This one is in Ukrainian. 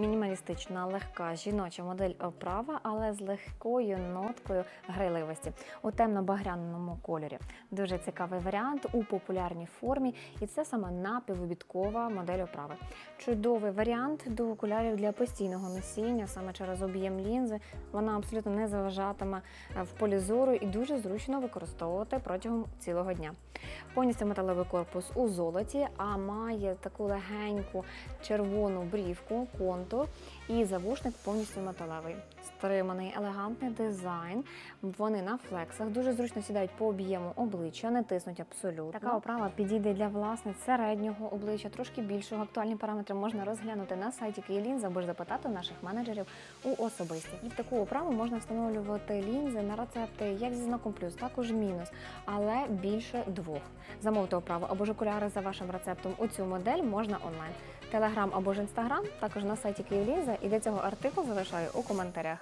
Мінімалістична, легка жіноча модель оправа, але з легкою ноткою грайливості у темно-багряному кольорі. Дуже цікавий варіант у популярній формі, і це саме напівобідкова модель оправи. Чудовий варіант до окулярів для постійного носіння, саме через об'єм лінзи. Вона абсолютно не заважатиме е, в полі зору і дуже зручно використовувати протягом цілого дня. Повністю металевий корпус у золоті, а має таку легеньку червону брівку, контур і завушник повністю металевий. Стриманий, елегантний дизайн. Вони на флексах дуже зручно сідають по об'єму обличчя, не тиснуть абсолютно. Така оправа підійде для власниць середнього обличчя, трошки більшого. Актуальні параметри можна розглянути на сайті Київлінз або ж запитати наших менеджерів у особисті. І в таку оправу можна встановлювати лінзи на рецепти як зі знаком плюс, також мінус, але більше двох. Замовте оправу або ж окуляри за вашим рецептом у цю модель можна онлайн. Телеграм або ж інстаграм, також на сайті Київлінза. І для цього артикул залишаю у коментарях.